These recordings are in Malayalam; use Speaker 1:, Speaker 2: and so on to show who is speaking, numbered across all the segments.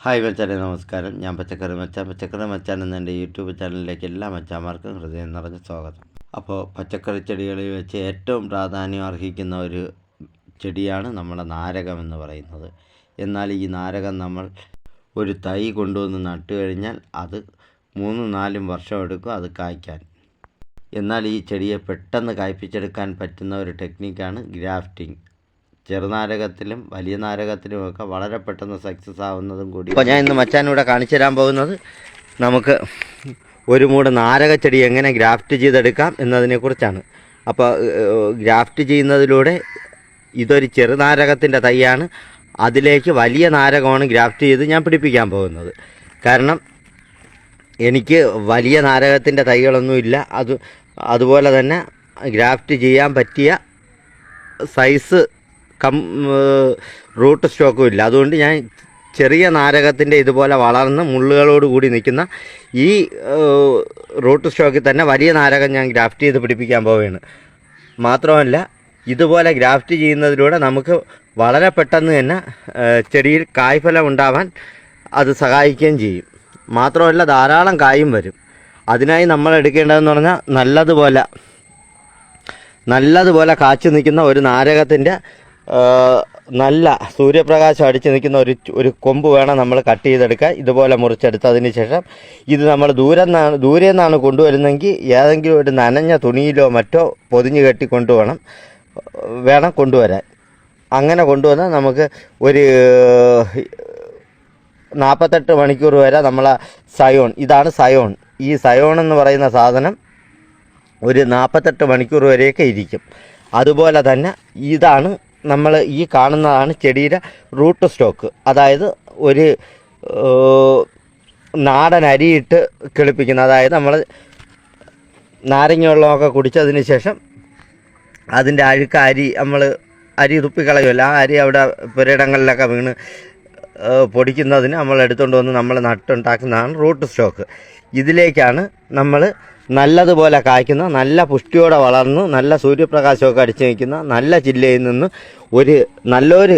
Speaker 1: ഹായ് മച്ചാനെ നമസ്കാരം. ഞാൻ പച്ചക്കറി മച്ചാൻ. പച്ചക്കറി മച്ചാൻ എന്ന എന്റെ യൂട്യൂബ് ചാനലിലേക്ക് എല്ലാ മച്ചാന്മാർക്കും ഹൃദയം നിറഞ്ഞ സ്വാഗതം. അപ്പോൾ പച്ചക്കറി ചെടികളിൽ വെച്ച് ഏറ്റവും പ്രാധാന്യം അർഹിക്കുന്ന ഒരു ചെടിയാണ് നമ്മുടെ നാരകം എന്ന് പറയുന്നത്. എന്നാൽ ഈ നാരകം നമ്മൾ ഒരു തൈ കൊണ്ടുവന്ന് നട്ടു കഴിഞ്ഞാൽ അത് മൂന്നും നാലും വർഷം എടുക്കും അത് കായ്ക്കാൻ. എന്നാൽ ഈ ചെടിയെ പെട്ടെന്ന് കായ്പിച്ചെടുക്കാൻ പറ്റുന്ന ഒരു ടെക്നിക്കാണ് ഗ്രാഫ്റ്റിംഗ്. ചെറുനാരകത്തിലും വലിയ നാരകത്തിലുമൊക്കെ വളരെ പെട്ടെന്ന് സക്സസ് ആവുന്നതും കൂടി. അപ്പോൾ ഞാൻ ഇന്ന് മച്ചാനൂടെ കാണിച്ചു തരാൻ പോകുന്നത് നമുക്ക് ഒരു മൂട് നാരക ചെടി എങ്ങനെ ഗ്രാഫ്റ്റ് ചെയ്തെടുക്കാം എന്നതിനെക്കുറിച്ചാണ്. അപ്പോൾ ഗ്രാഫ്റ്റ് ചെയ്യുന്നതിലൂടെ ഇതൊരു ചെറുനാരകത്തിന്റെ തൈയാണ്. അതിലേക്ക് വലിയ നാരകമാണ് ഗ്രാഫ്റ്റ് ചെയ്ത് ഞാൻ പിടിപ്പിക്കാൻ പോകുന്നത്. കാരണം എനിക്ക് വലിയ നാരകത്തിന്റെ തൈകളൊന്നുമില്ല അത് അതുപോലെ തന്നെ ഗ്രാഫ്റ്റ് ചെയ്യാൻ പറ്റിയ സൈസ് കം റൂട്ട് സ്റ്റോക്കും ഇല്ല അതുകൊണ്ട് ഞാൻ ചെറിയ നാരകത്തിന്റെ ഇതുപോലെ വളർന്ന് മുള്ളുകളോട് കൂടി നിൽക്കുന്ന ഈ റൂട്ട് സ്റ്റോക്കിൽ തന്നെ വലിയ നാരകം ഞാൻ ഗ്രാഫ്റ്റ് ചെയ്ത് പിടിപ്പിക്കാൻ പോവുകയാണ്. മാത്രമല്ല ഇതുപോലെ ഗ്രാഫ്റ്റ് ചെയ്യുന്നതിലൂടെ നമുക്ക് വളരെ പെട്ടെന്ന് തന്നെ ചെടിയിൽ കായ്ഫലം ഉണ്ടാവാൻ അത് സഹായിക്കുകയും ചെയ്യും. മാത്രമല്ല ധാരാളം കായും വരും. അതിനായി നമ്മൾ എടുക്കേണ്ടതെന്ന് പറഞ്ഞാൽ നല്ലതുപോലെ നല്ലതുപോലെ കാച്ചു നിൽക്കുന്ന ഒരു നാരകത്തിന്റെ നല്ല സൂര്യപ്രകാശം അടിച്ച് നിൽക്കുന്ന ഒരു ഒരു കൊമ്പ് വേണം നമ്മൾ കട്ട് ചെയ്തെടുക്കുക ഇതുപോലെ മുറിച്ചെടുത്തതിന് ശേഷം ഇത് നമ്മൾ ദൂരെ നിന്നാണ് ദൂരെ നിന്നാണ് കൊണ്ടുവരുന്നെങ്കിൽ ഏതെങ്കിലും ഒരു നനഞ്ഞ തുണിയിലോ മറ്റോ പൊതിഞ്ഞ് കെട്ടി കൊണ്ടുപോകണം. വേണം കൊണ്ടുവരാൻ. അങ്ങനെ കൊണ്ടുവന്നാൽ നമുക്ക് ഒരു നാൽപ്പത്തെട്ട് മണിക്കൂർ വരെ നമ്മളെ സയോൺ ഇതാണ് സയോൺ. ഈ സയോൺ എന്ന് പറയുന്ന സാധനം ഒരു നാൽപ്പത്തെട്ട് മണിക്കൂർ വരെയൊക്കെ ഇരിക്കും. അതുപോലെ തന്നെ ഇതാണ് നമ്മൾ ഈ കാണുന്നതാണ് ചെടിയുടെ റൂട്ട് സ്റ്റോക്ക്. അതായത് ഒരു നാടൻ അരിയിട്ട് കിളിപ്പിക്കുന്നത് അതായത് നമ്മൾ നാരങ്ങ വെള്ളമൊക്കെ കുടിച്ചതിന് ശേഷം അതിന്റെ അഴുക്ക അരി നമ്മൾ അരി തുപ്പിക്കളയുമല്ലോ. ആ അരി അവിടെ പുരയിടങ്ങളിലൊക്കെ വീണ് പൊടിക്കുന്നതിന് നമ്മൾ എടുത്തുകൊണ്ട് വന്ന് നമ്മൾ നട്ടുണ്ടാക്കുന്നതാണ് റൂട്ട് സ്റ്റോക്ക്. ഇതിലേക്കാണ് നമ്മൾ നല്ലതുപോലെ കായ്ക്കുന്ന നല്ല പുഷ്ടിയോടെ വളർന്ന് നല്ല സൂര്യപ്രകാശമൊക്കെ അടിച്ചു നിൽക്കുന്ന നല്ല ചില്ലയിൽ നിന്ന് ഒരു നല്ലൊരു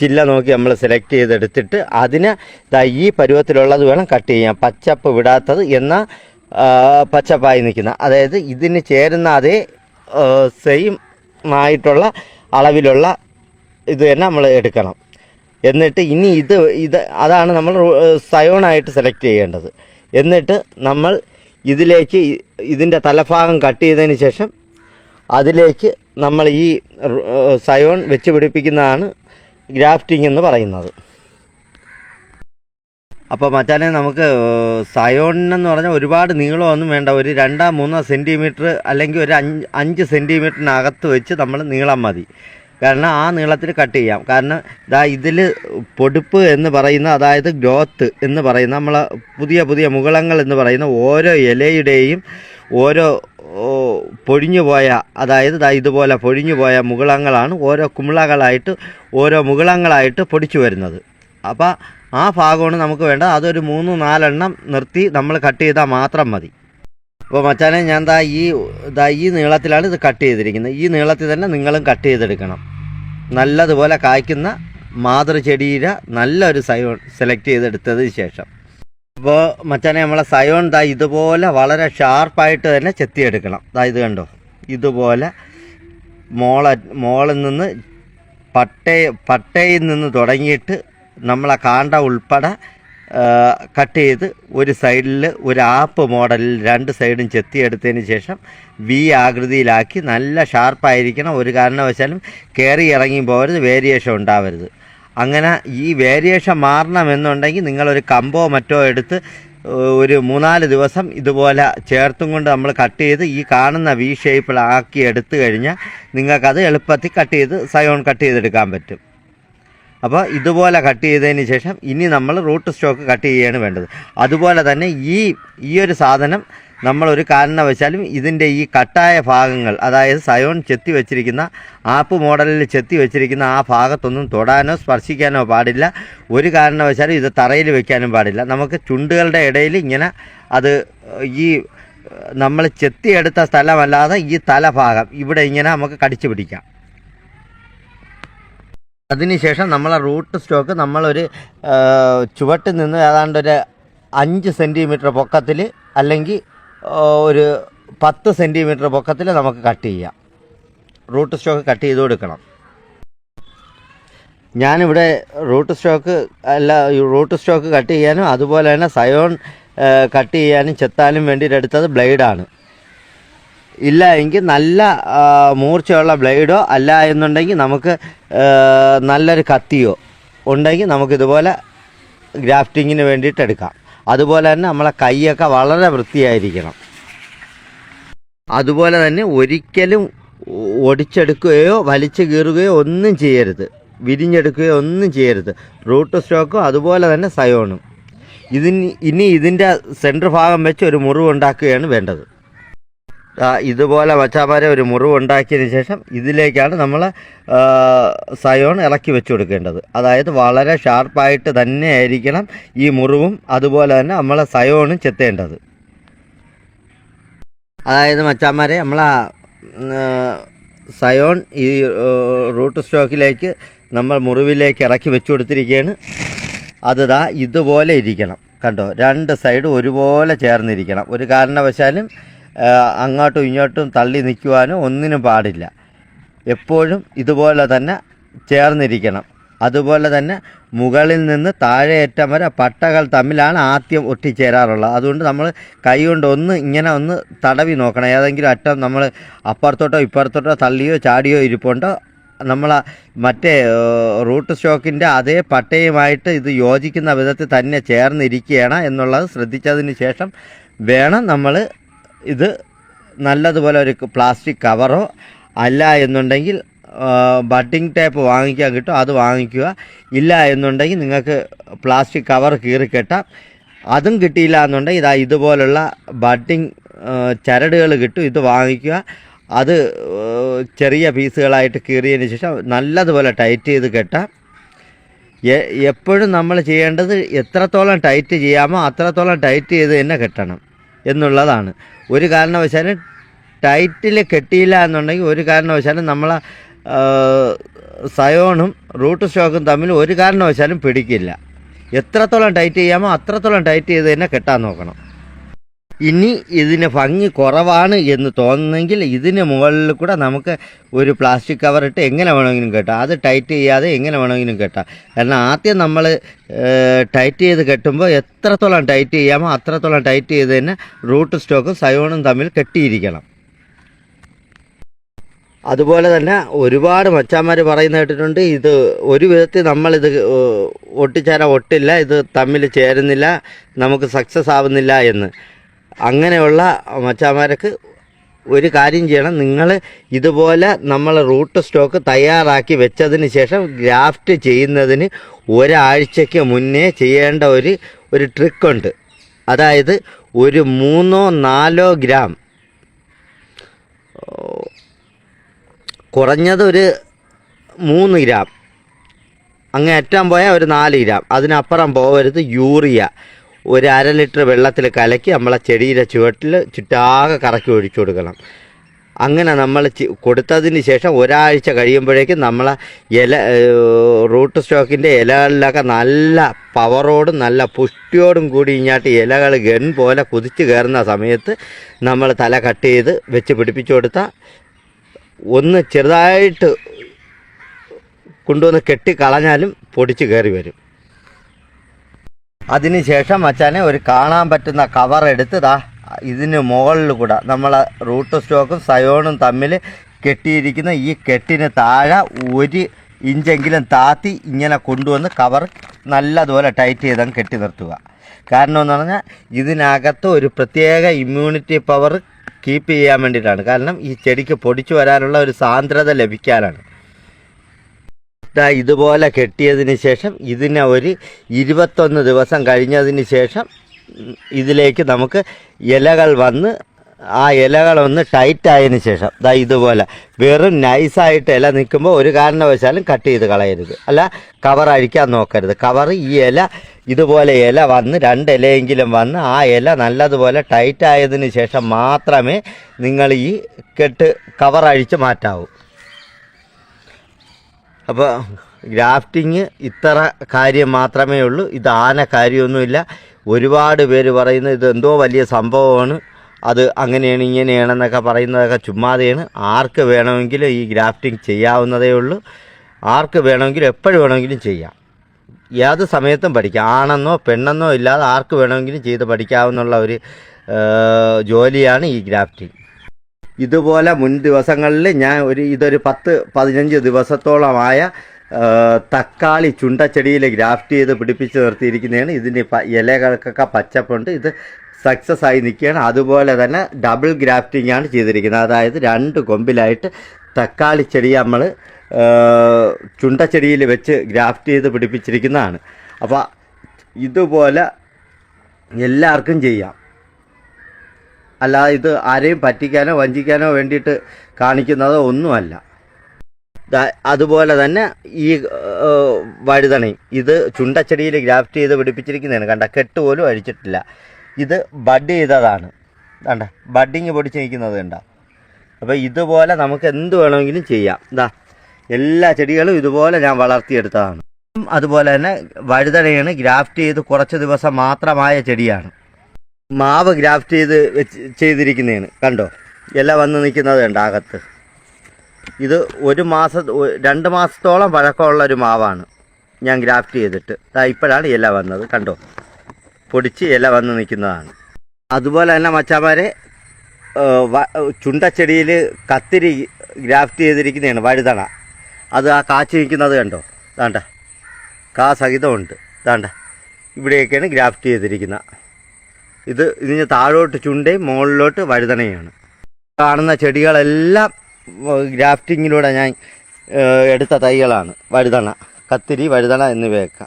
Speaker 1: ചില്ല നോക്കി നമ്മൾ സെലക്ട് ചെയ്തെടുത്തിട്ട് അതിനെ ഈ പരുവത്തിലുള്ളത് വേണം കട്ട് ചെയ്യാൻ. പച്ചപ്പ് വിടാത്തത് എന്നാൽ പച്ചപ്പായി നിൽക്കുന്ന. അതായത് ഇതിന് ചേരുന്ന അതേ സെയിം ആയിട്ടുള്ള അളവിലുള്ള ഇത് തന്നെ നമ്മൾ എടുക്കണം. എന്നിട്ട് ഇനി ഇത് ഇത് അതാണ് നമ്മൾ സയോണായിട്ട് സെലക്ട് ചെയ്യേണ്ടത്. എന്നിട്ട് നമ്മൾ ഇതിലേക്ക് ഇതിന്റെ തലഭാഗം കട്ട് ചെയ്തതിന് ശേഷം അതിലേക്ക് നമ്മൾ ഈ സയോൺ വെച്ച് പിടിപ്പിക്കുന്നതാണ് ഗ്രാഫ്റ്റിംഗ് എന്ന് പറയുന്നത്. അപ്പോൾ മച്ചാനെ നമുക്ക് സയോണിനെന്ന് പറഞ്ഞാൽ ഒരുപാട് നീളമൊന്നും വേണ്ട. ഒരു രണ്ടോ മൂന്നോ സെന്റിമീറ്റർ അല്ലെങ്കിൽ ഒരു അഞ്ച് അഞ്ച് സെന്റിമീറ്ററിനകത്ത് വെച്ച് നമ്മൾ നീളം മതി. കാരണം ആ നീളത്തിൽ കട്ട് ചെയ്യാം. കാരണം ഇതാ ഇതിൽ പൊടുപ്പ് എന്ന് പറയുന്ന അതായത് ഗ്രോത്ത് എന്ന് പറയുന്ന നമ്മൾ പുതിയ പുതിയ മുകളങ്ങൾ എന്ന് പറയുന്ന ഓരോ ഇലയുടെയും ഓരോ പൊഴിഞ്ഞു പോയ അതായത് ഇതുപോലെ പൊഴിഞ്ഞു പോയ മുകളങ്ങളാണ് ഓരോ കുമിളകളായിട്ട് ഓരോ മുകളങ്ങളായിട്ട് പൊടിച്ചു വരുന്നത്. അപ്പോൾ ആ ഭാഗമാണ് നമുക്ക് വേണ്ടത്. അതൊരു മൂന്ന് നാലെണ്ണം നിർത്തി നമ്മൾ കട്ട് ചെയ്താൽ മാത്രം മതി. അപ്പോൾ മച്ചാനെ ഞാൻ ദാ ഈ ദാ ഈ നീളത്തിലാണ് ഇത് കട്ട് ചെയ്തിരിക്കുന്നത്. ഈ നീളത്തിൽ തന്നെ നിങ്ങളും കട്ട് ചെയ്തെടുക്കണം. നല്ലതുപോലെ കായ്ക്കുന്ന മാതൃചെടിയുടെ നല്ലൊരു സയോൺ സെലക്ട് ചെയ്തെടുത്തതിന് ശേഷം. അപ്പോൾ മച്ചാനെ നമ്മളെ സയോൺ ദാ ഇതുപോലെ വളരെ ഷാർപ്പായിട്ട് തന്നെ ചെത്തിയെടുക്കണം. ദാ ഇത് കണ്ടോ? ഇതുപോലെ മോള മോളിൽ നിന്ന് പട്ടയ പട്ടയിൽ നിന്ന് തുടങ്ങിയിട്ട് നമ്മളെ കാണ്ട ഉൾപ്പെടെ കട്ട് ചെയ്ത് ഒരു സൈഡിൽ ഒരു ആപ്പ് മോഡലിൽ രണ്ട് സൈഡും ചെത്തിയെടുത്തതിന് ശേഷം വി ആകൃതിയിലാക്കി നല്ല ഷാർപ്പായിരിക്കണം ഒരു കാരണവശാലും കയറി ഇറങ്ങി പോകരുത് വേരിയേഷൻ ഉണ്ടാവരുത്. അങ്ങനെ ഈ വേരിയേഷൻ മാറണമെന്നുണ്ടെങ്കിൽ നിങ്ങളൊരു കമ്പോ മറ്റോ എടുത്ത് ഒരു മൂന്നാൽ ദിവസം ഇതുപോലെ ചേർത്തും കൊണ്ട് നമ്മൾ കട്ട് ചെയ്ത് ഈ കാണുന്ന വി ഷേപ്പിലാക്കി എടുത്തു കഴിഞ്ഞാൽ നിങ്ങൾക്കത് എളുപ്പത്തിൽ കട്ട് ചെയ്ത് സയോൺ കട്ട് ചെയ്തെടുക്കാൻ പറ്റും. അപ്പോൾ ഇതുപോലെ കട്ട് ചെയ്തതിന് ശേഷം ഇനി നമ്മൾ റൂട്ട് സ്റ്റോക്ക് കട്ട് ചെയ്യുകയാണ് വേണ്ടത്. അതുപോലെ തന്നെ ഈ ഈ ഒരു സാധനം നമ്മളൊരു കാരണവശാലും ഇതിന്റെ ഈ കട്ടായ ഭാഗങ്ങൾ അതായത് സയോൺ ചെത്തി വെച്ചിരിക്കുന്ന ആപ്പ് മോഡലിൽ ചെത്തി വെച്ചിരിക്കുന്ന ആ ഭാഗത്തൊന്നും തൊടാനോ സ്പർശിക്കാനോ പാടില്ല. ഒരു കാരണവശാലും ഇത് തറയിൽ വെക്കാനും പാടില്ല. നമുക്ക് ചുണ്ടുകളുടെ ഇടയിൽ ഇങ്ങനെ അത് ഈ നമ്മൾ ചെത്തിയെടുത്ത സ്ഥലമല്ലാതെ ഈ തലഭാഗം ഇവിടെ ഇങ്ങനെ നമുക്ക് കടിച്ചു പിടിക്കാം. അതിനുശേഷം നമ്മളെ റൂട്ട് സ്റ്റോക്ക് നമ്മളൊരു ചുവട്ടിൽ നിന്ന് ഏതാണ്ട് ഒരു അഞ്ച് സെന്റിമീറ്റർ പൊക്കത്തിൽ അല്ലെങ്കിൽ ഒരു പത്ത് സെന്റിമീറ്റർ പൊക്കത്തിൽ നമുക്ക് കട്ട് ചെയ്യാം. റൂട്ട് സ്റ്റോക്ക് കട്ട് ചെയ്ത് കൊടുക്കണം. ഞാനിവിടെ റൂട്ട് സ്റ്റോക്ക് അല്ല റൂട്ട് സ്റ്റോക്ക് കട്ട് ചെയ്യാനും അതുപോലെ തന്നെ സയോൺ കട്ട് ചെയ്യാനും ചെത്താനും വേണ്ടിയിട്ട് എടുത്തത് ബ്ലേഡാണ്. ഇല്ല എങ്കിൽ നല്ല മൂർച്ചയുള്ള ബ്ലേഡോ അല്ല എന്നുണ്ടെങ്കിൽ നമുക്ക് നല്ലൊരു കത്തിയോ ഉണ്ടെങ്കിൽ നമുക്കിതുപോലെ ഗ്രാഫ്റ്റിങ്ങിന് വേണ്ടിയിട്ട് എടുക്കാം. അതുപോലെ തന്നെ നമ്മളെ കൈയൊക്കെ വളരെ വൃത്തിയായിരിക്കണം. അതുപോലെ തന്നെ ഒരിക്കലും ഒടിച്ചെടുക്കുകയോ വലിച്ചു കീറുകയോ ഒന്നും ചെയ്യരുത്. വിരിഞ്ഞെടുക്കുകയോ ഒന്നും ചെയ്യരുത്. റൂട്ട് സ്റ്റോക്കും അതുപോലെ തന്നെ സയോണും. ഇതിന് ഇനി ഇതിന്റെ സെന്റർ ഭാഗം വെച്ച് ഒരു മുറിവ് ഉണ്ടാക്കുകയാണ് വേണ്ടത്. ഇതുപോലെ മച്ചാമാരെ ഒരു മുറിവ് ഉണ്ടാക്കിയതിന് ശേഷം ഇതിലേക്കാണ് നമ്മൾ സയോൺ ഇളക്കി വെച്ച് കൊടുക്കേണ്ടത് അതായത് വളരെ ഷാർപ്പായിട്ട് തന്നെ ആയിരിക്കണം ഈ മുറിവും അതുപോലെ തന്നെ നമ്മൾ സയോണും ചെത്തേണ്ടത്. അതായത് മച്ചാമാരെ നമ്മൾ സയോൺ ഈ റൂട്ട് സ്റ്റോക്കിലേക്ക് നമ്മൾ മുറിവിലേക്ക് ഇറക്കി വെച്ച് കൊടുത്തിരിക്കുകയാണ് അതുതാ ഇതുപോലെ ഇരിക്കണം. കണ്ടോ? രണ്ട് സൈഡും ഒരുപോലെ ചേർന്നിരിക്കണം. ഒരു കാരണവശാലും അങ്ങോട്ടും ഇങ്ങോട്ടും തള്ളി നിൽക്കുവാനോ ഒന്നിനും പാടില്ല. എപ്പോഴും ഇതുപോലെ തന്നെ ചേർന്നിരിക്കണം. അതുപോലെ തന്നെ മുകളിൽ നിന്ന് താഴെയറ്റം വരെ പട്ടകൾ തമ്മിലാണ് ആദ്യം ഒട്ടിച്ചേരാറുള്ളത്. അതുകൊണ്ട് നമ്മൾ കൈ കൊണ്ട് ഒന്ന് ഇങ്ങനെ ഒന്ന് തടവി നോക്കണം. ഏതെങ്കിലും അറ്റം നമ്മൾ അപ്പുറത്തോട്ടോ ഇപ്പുറത്തോട്ടോ തള്ളിയോ ചാടിയോ ഇരിപ്പുണ്ടോ നമ്മൾ മറ്റേ റൂട്ട് സ്റ്റോക്കിന്റെ അതേ പട്ടയുമായിട്ട് ഇത് യോജിക്കുന്ന വിധത്തിൽ തന്നെ ചേർന്നിരിക്കുകയാണ് എന്നുള്ളത് ശ്രദ്ധിച്ചതിന് ശേഷം വേണം നമ്മൾ ഇത് നല്ലതുപോലെ ഒരു പ്ലാസ്റ്റിക് കവറോ അല്ല എന്നുണ്ടെങ്കിൽ ബട്ടിങ് ടേപ്പ് വാങ്ങിക്കാൻ കിട്ടും അത് വാങ്ങിക്കുക. ഇല്ല എന്നുണ്ടെങ്കിൽ നിങ്ങൾക്ക് പ്ലാസ്റ്റിക് കവർ കീറി കീറിക്കെട്ടാം അതും കിട്ടിയില്ല എന്നുണ്ടെങ്കിൽ ഇതാ ഇതുപോലുള്ള ബട്ടിങ് ചരടുകൾ കിട്ടും ഇത് വാങ്ങിക്കുക. അത് ചെറിയ പീസുകളായിട്ട് കീറിയതിന് ശേഷം നല്ലതുപോലെ ടൈറ്റ് ചെയ്ത് കെട്ടാം. എപ്പോഴും നമ്മൾ ചെയ്യേണ്ടത് എത്രത്തോളം ടൈറ്റ് ചെയ്യാമോ അത്രത്തോളം ടൈറ്റ് ചെയ്ത് തന്നെ കെട്ടണം. എന്നുള്ളതാണ്. ഒരു കാരണവശാലും ടൈറ്റിൽ കെട്ടിയില്ല എന്നുണ്ടെങ്കിൽ ഒരു കാരണവശാലും നമ്മളെ സയോണും റൂട്ട് സ്റ്റോക്കും തമ്മിൽ ഒരു കാരണവശാലും പിടിക്കില്ല. എത്രത്തോളം ടൈറ്റ് ചെയ്യാമോ അത്രത്തോളം ടൈറ്റ് ചെയ്ത് തന്നെ കെട്ടാൻ നോക്കണം. ഇനി ഇതിന് ഭംഗി കുറവാണ് എന്ന് തോന്നുന്നെങ്കിൽ ഇതിന് മുകളിൽ കൂടെ നമുക്ക് ഒരു പ്ലാസ്റ്റിക് കവർ ഇട്ട് എങ്ങനെ വേണമെങ്കിലും കെട്ടാം. അത് ടൈറ്റ് ചെയ്യാതെ എങ്ങനെ വേണമെങ്കിലും കെട്ടാം. കാരണം ആദ്യം നമ്മൾ ടൈറ്റ് ചെയ്ത് കെട്ടുമ്പോൾ എത്രത്തോളം ടൈറ്റ് ചെയ്യാമോ അത്രത്തോളം ടൈറ്റ് ചെയ്ത് തന്നെ റൂട്ട് സ്റ്റോക്കും സയോണും തമ്മിൽ കെട്ടിയിരിക്കണം. അതുപോലെ തന്നെ ഒരുപാട് മച്ചാന്മാർ പറയുന്ന കേട്ടിട്ടുണ്ട് ഇത് ഒരു വിധത്തിൽ നമ്മളിത് ഒട്ടിച്ചേരാൻ ഒട്ടില്ല ഇത് തമ്മിൽ ചേരുന്നില്ല നമുക്ക് സക്സസ് ആവുന്നില്ല എന്ന്. അങ്ങനെയുള്ള മച്ചാമാർക്ക് ഒരു കാര്യം ചെയ്യണം. നിങ്ങൾ ഇതുപോലെ നമ്മൾ റൂട്ട് സ്റ്റോക്ക് തയ്യാറാക്കി വെച്ചതിന് ശേഷം ഗ്രാഫ്റ്റ് ചെയ്യുന്നതിന് ഒരാഴ്ചയ്ക്ക് മുന്നേ ചെയ്യേണ്ട ഒരു ഒരു ട്രിക്കുണ്ട്. അതായത് ഒരു മൂന്നോ നാലോ ഗ്രാം. കുറഞ്ഞത് ഒരു മൂന്ന് ഗ്രാം. അങ്ങ് അറ്റം പോയാൽ ഒരു നാല് ഗ്രാം. അതിനപ്പുറം പോകരുത് യൂറിയ. ഒരു അര ലിറ്റർ വെള്ളത്തിൽ കലക്കി നമ്മളെ ചെടിയുടെ ചുവട്ടിൽ ചുറ്റാകെ കറക്കി ഒഴിച്ചു കൊടുക്കണം. അങ്ങനെ നമ്മൾ കൊടുത്തതിന് ശേഷം ഒരാഴ്ച കഴിയുമ്പോഴേക്കും നമ്മളെ ഇല റൂട്ട് സ്റ്റോക്കിന്റെ ഇലകളിലൊക്കെ നല്ല പവറോടും നല്ല പുഷ്ടിയോടും കൂടി ഇങ്ങോട്ട് ഇലകൾ ഗൺ പോലെ കുതിച്ച് കയറുന്ന സമയത്ത് നമ്മൾ തല കട്ട് ചെയ്ത് വെച്ച് പിടിപ്പിച്ചു കൊടുത്താൽ ഒന്ന് ചെറുതായിട്ട് കൊണ്ടുവന്ന് കെട്ടിക്കളഞ്ഞാലും പൊടിച്ച് കയറി വരും. അതിനുശേഷം മച്ചാനെ ഒരു കാണാൻ പറ്റുന്ന കവർ എടുത്ത് ദാ ഇതിന് മുകളിൽ കൂടെ നമ്മൾ റൂട്ട് സ്റ്റോക്കും സയോണും തമ്മിൽ കെട്ടിയിരിക്കുന്ന ഈ കെട്ടിന് താഴെ ഒരു ഇഞ്ചെങ്കിലും താത്തി ഇങ്ങനെ കൊണ്ടുവന്ന് കവർ നല്ലതുപോലെ ടൈറ്റ് ചെയ്താൽ കെട്ടി നിർത്തുക. കാരണം എന്ന് പറഞ്ഞാൽ ഇതിനകത്ത് ഒരു പ്രത്യേക ഇമ്മ്യൂണിറ്റി പവർ കീപ്പ് ചെയ്യാൻ വേണ്ടിയിട്ടാണ്. കാരണം ഈ ചെടിക്ക് പൊടിച്ചു വരാനുള്ള ഒരു സാന്ദ്രത ലഭിക്കാനാണ്. ദാ ഇതുപോലെ കെട്ടിയതിന് ശേഷം ഇതിനെ ഒരു ഇരുപത്തൊന്ന് ദിവസം കഴിഞ്ഞതിന് ശേഷം ഇതിലേക്ക് നമുക്ക് ഇലകൾ വന്ന് ആ ഇലകളൊന്ന് ടൈറ്റ് ആയതിനു ശേഷം ദാ ഇതുപോലെ. വെറും നൈസായിട്ട് ഇല നിൽക്കുമ്പോൾ ഒരു കാരണവശാലും കട്ട് ചെയ്ത് കളയരുത്. അല്ല കവർ അഴിക്കാൻ നോക്കരുത്. കവർ ഈ ഇല ഇതുപോലെ ഇല വന്ന് രണ്ട് ഇലയെങ്കിലും വന്ന് ആ ഇല നല്ലതുപോലെ ടൈറ്റായതിന് ശേഷം മാത്രമേ നിങ്ങൾ ഈ കെട്ട് കവർ അഴിച്ച് മാറ്റാവൂ. അപ്പോൾ ഗ്രാഫ്റ്റിങ് ഇത്ര കാര്യം മാത്രമേ ഉള്ളൂ. ഇത് ആന കാര്യമൊന്നുമില്ല. ഒരുപാട് പേര് പറയുന്നത് ഇത് എന്തോ വലിയ സംഭവമാണ്. അത് അങ്ങനെയാണ് ഇങ്ങനെയാണെന്നൊക്കെ പറയുന്നതൊക്കെ ചുമ്മാതെയാണ്. ആർക്ക് വേണമെങ്കിലും ഈ ഗ്രാഫ്റ്റിംഗ് ചെയ്യാവുന്നതേ ഉള്ളൂ. ആർക്ക് വേണമെങ്കിലും എപ്പോഴും വേണമെങ്കിലും ചെയ്യാം. ഏത് സമയത്തും പഠിക്കാം. ആണെന്നോ പെണ്ണെന്നോ ഇല്ലാതെ ആർക്ക് വേണമെങ്കിലും ചെയ്ത് പഠിക്കാവുന്ന ഒരു ജോലിയാണ് ഈ ഗ്രാഫ്റ്റിംഗ് ഇതുപോലെ മുൻ ദിവസങ്ങളിൽ ഞാൻ ഒരു ഇതൊരു പത്ത് പതിനഞ്ച് ദിവസത്തോളമായ തക്കാളി ചുണ്ടച്ചെടിയിൽ ഗ്രാഫ്റ്റ് ചെയ്ത് പിടിപ്പിച്ച് നിർത്തിയിരിക്കുന്നതാണ്. ഇതിന്റെ ഇലകൾക്കൊക്കെ പച്ചപ്പുണ്ട്. ഇത് സക്സസ് ആയി നിൽക്കുകയാണ്. അതുപോലെ തന്നെ ഡബിൾ ഗ്രാഫ്റ്റിംഗ് ആണ് ചെയ്തിരിക്കുന്നത്. അതായത് രണ്ട് കൊമ്പിലായിട്ട് തക്കാളി ചെടി നമ്മൾ ചുണ്ടച്ചെടിയിൽ വെച്ച് ഗ്രാഫ്റ്റ് ചെയ്ത് പിടിപ്പിച്ചിരിക്കുന്നതാണ്. അപ്പോൾ ഇതുപോലെ എല്ലാവർക്കും ചെയ്യാം. അല്ലാതെ ഇത് ആരെയും പറ്റിക്കാനോ വഞ്ചിക്കാനോ വേണ്ടിയിട്ട് കാണിക്കുന്നതോ ഒന്നുമല്ല. അതുപോലെ തന്നെ ഈ വഴുതണി. ഇത് ചുണ്ടച്ചെടിയിൽ ഗ്രാഫ്റ്റ് ചെയ്ത് പിടിപ്പിച്ചിരിക്കുന്നതാണ്. കണ്ട കെട്ട് പോലും അഴിച്ചിട്ടില്ല. ഇത് ബഡ് ചെയ്തതാണ്. കണ്ട ബഡിങ് പൊടിച്ച് നിൽക്കുന്നത് കണ്ട. അപ്പോൾ ഇതുപോലെ നമുക്ക് എന്ത് വേണമെങ്കിലും ചെയ്യാം. ഇതാ എല്ലാ ചെടികളും ഇതുപോലെ ഞാൻ വളർത്തിയെടുത്തതാണ്. അതുപോലെ തന്നെ വഴുതനയാണ് ഗ്രാഫ്റ്റ് ചെയ്ത് കുറച്ച് ദിവസം മാത്രമായ ചെടിയാണ്. മാവ് ഗ്രാഫ്റ്റ് ചെയ്ത് വെച്ച് ചെയ്തിരിക്കുന്നതാണ്. കണ്ടോ? ഇല വന്ന് നിൽക്കുന്നത് ഉണ്ട് അകത്ത്? ഇത് ഒരു മാസം രണ്ട് മാസത്തോളം പഴക്കമുള്ള ഒരു മാവാണ് ഞാൻ ഗ്രാഫ്റ്റ് ചെയ്തിട്ട്. ഇപ്പോഴാണ് ഇല വന്നത്. കണ്ടോ? പൊടിച്ച് ഇല വന്ന് നിൽക്കുന്നതാണ്. അതുപോലെ തന്നെ മച്ചാമാരെ ചുണ്ടച്ചെടിയിൽ കത്തിരി ഗ്രാഫ്റ്റ് ചെയ്തിരിക്കുന്നതാണ് വഴുതണ. അത് ആ കാച്ചു നിൽക്കുന്നത് കണ്ടോ? ദാണ്ട. കാ സഹിതമുണ്ട്. ദാണ്ട. ഇവിടെയൊക്കെയാണ് ഗ്രാഫ്റ്റ് ചെയ്തിരിക്കുന്നത്. ഇത് ഇതിന് താഴോട്ട് ചുണ്ടയും മുകളിലോട്ട് വഴുതണയാണ് കാണുന്ന ചെടികളെല്ലാം ഗ്രാഫ്റ്റിങ്ങിലൂടെ ഞാൻ എടുത്ത തൈകളാണ്. വഴുതണ കത്തിരി വഴുതണ എന്നിവയൊക്കെ.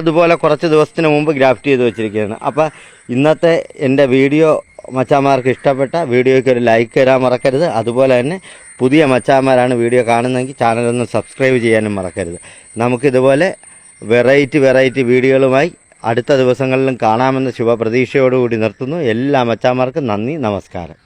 Speaker 1: അതുപോലെ കുറച്ച് ദിവസത്തിന് മുമ്പ് ഗ്രാഫ്റ്റ് ചെയ്ത് വെച്ചിരിക്കുകയാണ്. അപ്പോൾ ഇന്നത്തെ എന്റെ വീഡിയോ മച്ചാമാർക്ക് ഇഷ്ടപ്പെട്ട വീഡിയോയ്ക്ക് ഒരു ലൈക്ക് തരാൻ മറക്കരുത്. അതുപോലെ തന്നെ പുതിയ മച്ചാമാരാണ് വീഡിയോ കാണുന്നതെങ്കിൽ ചാനലൊന്ന് സബ്സ്ക്രൈബ് ചെയ്യാനും മറക്കരുത്. നമുക്കിതുപോലെ വെറൈറ്റി വെറൈറ്റി വീഡിയോകളുമായി അടുത്ത ദിവസങ്ങളിലും കാണാമെന്ന ശുഭപ്രതീക്ഷയോടുകൂടി നിർത്തുന്നു. എല്ലാ മച്ചാമാർക്കും നന്ദി നമസ്കാരം.